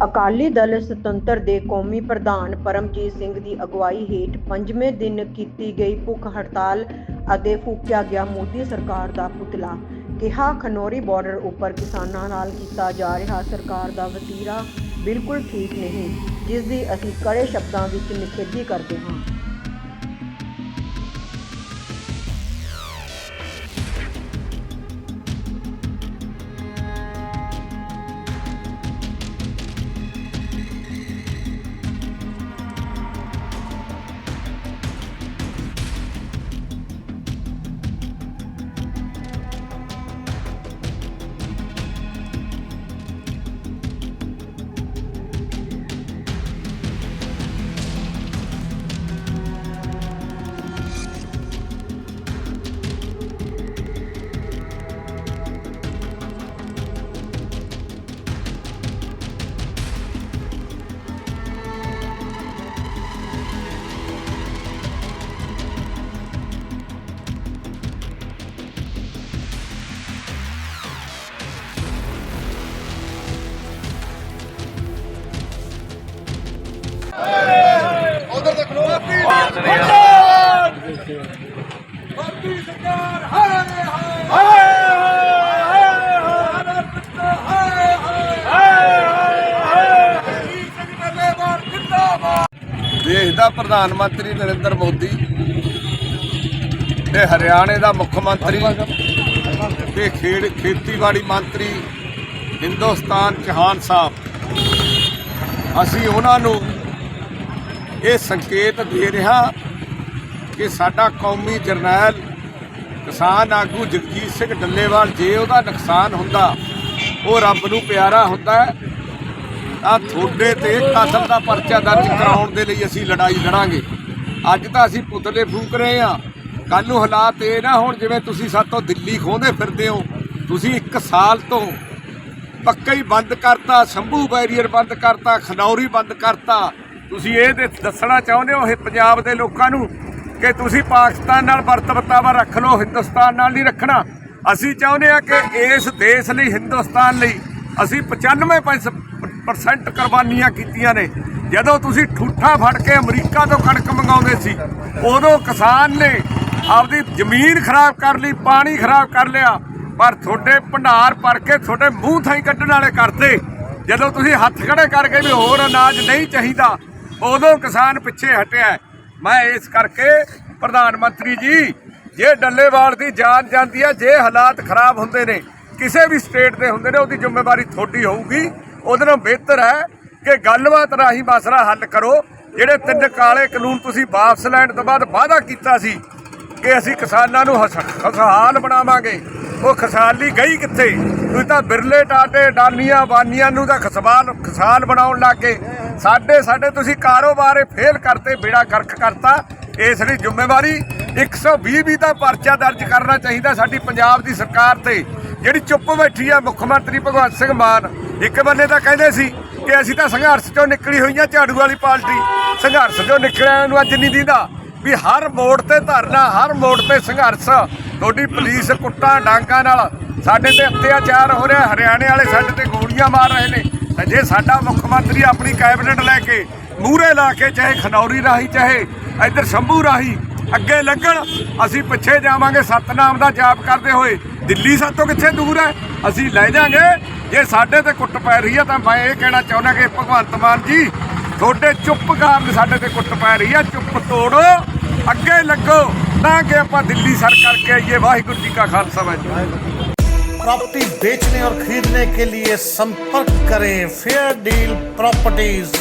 ਅਕਾਲੀ ਦਲ ਸੁਤੰਤਰ ਦੇ ਕੌਮੀ ਪ੍ਰਧਾਨ ਪਰਮਜੀਤ ਸਿੰਘ ਦੀ ਅਗਵਾਈ ਹੇਠ ਪੰਜਵੇਂ ਦਿਨ ਕੀਤੀ ਗਈ ਭੁੱਖ ਹੜਤਾਲ ਅਤੇ ਫੂਕਿਆ ਗਿਆ ਮੋਦੀ ਸਰਕਾਰ ਦਾ ਪੁਤਲਾ। ਕਿਹਾ, ਖਨੌਰੀ ਬਾਰਡਰ ਉੱਪਰ ਕਿਸਾਨਾਂ ਨਾਲ ਕੀਤਾ ਜਾ ਰਿਹਾ ਸਰਕਾਰ ਦਾ ਵਤੀਰਾ ਬਿਲਕੁਲ ਠੀਕ ਨਹੀਂ, ਜਿਸ ਦੀ ਅਸੀਂ ਕੜੇ ਸ਼ਬਦਾਂ ਵਿੱਚ ਨਿਖੇਧੀ ਕਰਦੇ ਹਾਂ। ਸਰਕਾਰ ਹਾਏ ਹਾਏ ਹਾਏ। ਹਾਏ ਹਾਏ ਦੇਸ਼ ਦਾ ਪ੍ਰਧਾਨ ਮੰਤਰੀ ਨਰਿੰਦਰ ਮੋਦੀ ਤੇ ਹਰਿਆਣੇ ਦਾ ਮੁੱਖ ਮੰਤਰੀ ਤੇ ਖੇਡ ਖੇਤੀਬਾੜੀ ਮੰਤਰੀ ਹਿੰਦੁਸਤਾਨ ਚੌਹਾਨ ਸਾਹਿਬ। ਅਸੀਂ ਉਹਨਾਂ ਨੂੰ ਇਹ ਸੰਕੇਤ ਦੇ ਰਿਹਾ ਕਿ ਸਾਡਾ ਕੌਮੀ ਜਰਨੈਲ ਕਿਸਾਨ ਆਗੂ ਜਗਜੀਤ ਸਿੰਘ ਡੱਲੇਵਾਲ, ਜੇ ਉਹਦਾ ਨੁਕਸਾਨ ਹੁੰਦਾ, ਉਹ ਰੱਬ ਨੂੰ ਪਿਆਰਾ ਹੁੰਦਾ ਹੈ। ਆ ਤੁਹਾਡੇ ਤੇ ਕਸਮ ਦਾ ਪਰਚਾ ਦਰਜ ਕਰਾਉਣ ਦੇ ਲਈ ਅਸੀਂ ਲੜਾਈ ਲੜਾਂਗੇ। ਅੱਜ ਤਾਂ ਅਸੀਂ ਪੁਤਲੇ ਫੂਕ ਰਹੇ ਆ ਕੱਲ ਨੂੰ ਹਾਲਾਤ ਇਹ ਨਾ ਹੁਣ, ਜਿਵੇਂ ਤੁਸੀਂ ਸਾਤੋਂ ਦਿੱਲੀ ਖੋਹਦੇ ਫਿਰਦੇ ਹੋ। ਤੁਸੀਂ 1 ਸਾਲ ਤੋਂ ਪੱਕਾ ਹੀ ਬੰਦ ਕਰਤਾ, ਸ਼ੰਭੂ ਬੈਰੀਅਰ ਬੰਦ ਕਰਤਾ, ਖਨੌਰੀ ਬੰਦ ਕਰਤਾ। ਤੁਸੀਂ ਇਹ ਤੇ ਦੱਸਣਾ ਚਾਹੁੰਦੇ ਹੋ ਇਹ ਪੰਜਾਬ ਦੇ ਲੋਕਾਂ ਨੂੰ? ਕਿ ਤੁਸੀਂ ਪਾਕਿਸਤਾਨ ਨਾਲ ਵਰਤਵਤਾਵਾ ਰੱਖ ਲਓ, ਹਿੰਦੁਸਤਾਨ ਨਾਲ ਨਹੀਂ ਰੱਖਣਾ। ਅਸੀਂ ਚਾਹੁੰਦੇ ਆ ਕਿ ਇਸ ਦੇਸ਼ ਲਈ, ਹਿੰਦੁਸਤਾਨ ਲਈ ਅਸੀਂ 95% ਕੁਰਬਾਨੀਆਂ ਕੀਤੀਆਂ ਨੇ। ਜਦੋਂ ਤੁਸੀਂ ਠੂਠਾ ਫੜ ਕੇ ਅਮਰੀਕਾ ਤੋਂ ਕਣਕ ਮੰਗਾਉਂਦੇ ਸੀ, ਉਦੋਂ ਕਿਸਾਨ ਨੇ ਆਪਦੀ ਜ਼ਮੀਨ ਖਰਾਬ ਕਰ ਲਈ, ਪਾਣੀ ਖਰਾਬ ਕਰ ਲਿਆ। ਪਰ ਤੁਹਾਡੇ ਭੰਡਾਰ ਭਰ ਕੇ ਤੁਹਾਡੇ ਮੂੰਹ ਥਾਈ ਕੱਢਣ ਵਾਲੇ ਕਰਤੇ ਜਦੋਂ ਤੁਸੀਂ ਹੱਥ ਖੜੇ ਕਰਕੇ ਵੀ ਹੋਰ ਅਨਾਜ ਨਹੀਂ ਚਾਹੀਦਾ, ਉਦੋਂ ਕਿਸਾਨ ਪਿੱਛੇ ਹਟਿਆ। ਮੈਂ ਇਸ ਕਰਕੇ ਪ੍ਰਧਾਨ ਮੰਤਰੀ ਜੀ, ਜੇ ਡੱਲੇਵਾਲ ਦੀ ਜਾਨ ਜਾਂਦੀ ਹੈ, ਜੇ ਹਾਲਾਤ ਖਰਾਬ ਹੁੰਦੇ ਨੇ, ਕਿਸੇ ਵੀ ਸਟੇਟ ਦੇ ਹੁੰਦੇ ਨੇ, ਉਹਦੀ ਜ਼ਿੰਮੇਵਾਰੀ ਤੁਹਾਡੀ ਹੋਊਗੀ। ਉਹਦੇ ਨਾਲ ਬਿਹਤਰ ਹੈ ਕਿ ਗੱਲਬਾਤ ਰਾਹੀਂ ਮਸਲਾ ਹੱਲ ਕਰੋ। ਜਿਹੜੇ ਤਿੰਨ ਕਾਲੇ ਕਾਨੂੰਨ ਤੁਸੀਂ ਵਾਪਸ ਲੈਣ ਤੋਂ ਬਾਅਦ ਵਾਅਦਾ ਕੀਤਾ ਸੀ ਕਿ ਅਸੀਂ ਕਿਸਾਨਾਂ ਨੂੰ ਹਸਹਾਲ ਬਣਾਵਾਂਗੇ। ਉਹ ਖੁਸ਼ਹਾਲੀ ਗਈ ਕਿੱਥੇ? ਤੁਸੀਂ ਤਾਂ ਬਿਰਲੇ ਟਾਟੇ, ਡਾਨੀਆਂ, ਬਾਨੀਆਂ ਨੂੰ ਤਾਂ ਖਸਵਾਲ ਖਸਾਲ ਬਣਾਉਣ ਲੱਗੇ ਸਾਡੇ ਸਾਡੇ ਤੁਸੀਂ ਕਾਰੋਬਾਰ ਫੇਲ ਕਰਤੇ, ਬੇੜਾ ਗਰਕ ਕਰਤਾ। ਇਸ ਲਈ ਜ਼ਿੰਮੇਵਾਰੀ 120 ਵੀ ਦਾ ਪਰਚਾ ਦਰਜ ਕਰਨਾ ਚਾਹੀਦਾ ਸਾਡੀ ਪੰਜਾਬ ਦੀ ਸਰਕਾਰ ਤੇ। ਜਿਹੜੀ ਚੁੱਪ ਬੈਠੀ ਆ ਮੁੱਖ ਮੰਤਰੀ ਭਗਵੰਤ ਸਿੰਘ ਮਾਨ, ਇੱਕ ਬੰਨੇ ਤਾਂ ਕਹਿੰਦੇ ਸੀ ਕਿ ਅਸੀਂ ਤਾਂ ਸੰਘਰਸ਼ ਚੋਂ ਨਿਕਲੀ ਹੋਈਆਂ ਝਾੜੂ ਵਾਲੀ ਪਾਰਟੀ ਸੰਘਰਸ਼ ਚੋਂ ਨਿਕਲਿਆ ਨੂੰ ਅੱਜ ਨਹੀਂ ਦਿੰਦਾ ਵੀ ਹਰ ਮੋੜ ਤੇ ਧਰਨਾ, ਹਰ ਮੋੜ ਤੇ ਸੰਘਰਸ਼। ਤੁਹਾਡੀ ਪੁਲਿਸ ਕੁੱਟਾਂ, ਡਾਂਗਾ ਨਾਲ ਸਾਡੇ ਤੇ ਅਤਿਆਚਾਰ ਹੋ ਰਿਹਾ, ਹਰਿਆਣੇ ਵਾਲੇ ਸਾਡੇ ਤੇ ਗੋਲੀਆਂ ਮਾਰ ਰਹੇ ਨੇ। ਤਾਂ ਜੇ ਸਾਡਾ ਮੁੱਖ ਮੰਤਰੀ ਆਪਣੀ ਕੈਬਨਿਟ ਲੈ ਕੇ ਮੂਹਰੇ ਲਾ ਕੇ ਚਾਹੇ ਖਨੌਰੀ ਰਾਹੀਂ, ਚਾਹੇ ਇੱਧਰ ਸ਼ੰਭੂ ਰਾਹੀਂ ਅੱਗੇ ਲੱਗਣ ਅਸੀਂ ਪਿੱਛੇ ਜਾਵਾਂਗੇ, ਸਤਨਾਮ ਦਾ ਜਾਪ ਕਰਦੇ ਹੋਏ। ਦਿੱਲੀ ਸਾਤੋਂ ਕਿੱਥੇ ਦੂਰ ਹੈ? ਅਸੀਂ ਲੈ ਜਾਾਂਗੇ। ਜੇ ਸਾਡੇ ਤੇ ਕੁੱਟ ਪੈ ਰਹੀ ਹੈ ਤਾਂ ਮੈਂ ਇਹ ਕਹਿਣਾ ਚਾਹੁੰਦਾ ਕਿ ਭਗਵੰਤ ਮਾਨ ਜੀ ਤੁਹਾਡੇ ਚੁੱਪ ਕਾਰਨ ਸਾਡੇ ਤੇ ਕੁੱਟ ਪੈ ਰਹੀ ਹੈ ਚੁੱਪ ਤੋੜੋ ਅੱਗੇ ਲੱਗੋ ਤਾਂ ਕਿ ਆਪਾਂ ਦਿੱਲੀ ਸਰ ਕਰਕੇ ਆਈਏ ਵਾਹਿਗੁਰੂ ਜੀ ਕਾ ਖਾਲਸਾ ਵਾਹਿਗੁਰੂ प्रॉपर्टी बेचने और खरीदने के लिए संपर्क करें फेयर डील प्रॉपर्टीज